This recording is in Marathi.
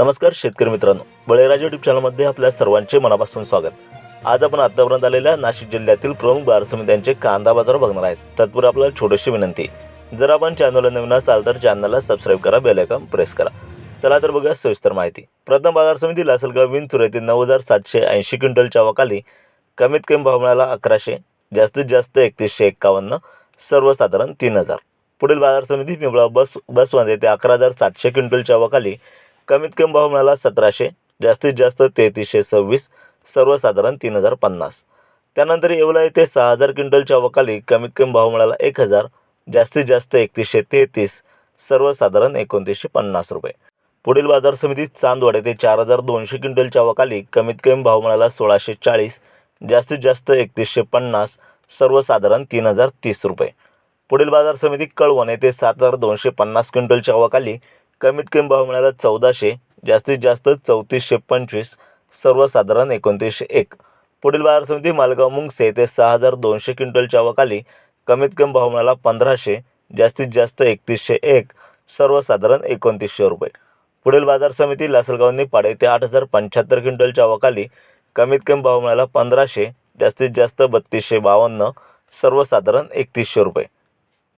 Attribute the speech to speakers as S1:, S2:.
S1: नमस्कार शेतकरी मित्रांनो. बळीराजा युट्यूब चॅनलमध्ये आपल्या सर्वांचे मनापासून स्वागत. आज आपण आतापर्यंत आलेल्या नाशिक जिल्ह्यातील प्रमुख बाजार समित्यांचे कांदा बाजार बघणार आहेत. तत्पूर्वी आपल्याला छोटीशी विनंती जर आपण चॅनलला नवीन असाल तर चॅनलला सबस्क्राईब करा बेलायकॉन प्रेस करा. चला तर बघूया सविस्तर माहिती. प्रथम बाजार समिती लासलगाव विंचुर येथे नऊ हजार सातशे ऐंशी क्विंटलच्या अवाखाली कमीत कमी भाव मिळाला अकराशे जास्तीत जास्त एकतीसशे एक्कावन्न सर्वसाधारण तीन हजार. पुढील बाजार समिती पिंपळा बस बसवंत येथे अकरा हजार सातशे क्विंटलच्या अवाखाली कमीत कमी भाव मिळाला सतराशे जास्तीत जास्त तेहतीसशे सव्वीस सर्वसाधारण तीन हजार पन्नास. त्यानंतर येवला येथे सहा हजार क्विंटलच्या वकाली कमीत कमी भाव मिळाला एक हजार जास्तीत जास्त एकतीसशे तेहतीस सर्वसाधारण एकोणतीसशे पन्नास रुपये. पुढील बाजार समितीत चांदवड येथे चार हजार दोनशे क्विंटलच्या वकाली कमीत कमी भाव मिळाला सोळाशे चाळीस जास्तीत जास्त एकतीसशे पन्नास सर्वसाधारण तीन हजार तीस रुपये. पुढील बाजार समिती कळवण येथे सात हजार दोनशे पन्नास क्विंटलच्या वकाली कमीत कमी भाव मिळाला चौदाशे जास्तीत जास्त चौतीसशे पंचवीस सर्वसाधारण एकोणतीसशे एक. पुढील बाजार समिती मालगाव मुंगसे येथे सहा हजार दोनशे क्विंटलच्या अवाखाली कमीत कमी भाव मिळाला पंधराशे जास्तीत जास्त एकतीसशे एक सर्वसाधारण एकोणतीसशे रुपये. पुढील बाजार समिती लासलगाव निपाड येथे आठ हजार पंच्याहत्तर क्विंटलच्या अवाखाली कमीत कमी भाव मिळाला पंधराशे जास्तीत जास्त बत्तीसशे बावन्न सर्वसाधारण एकतीसशे रुपये.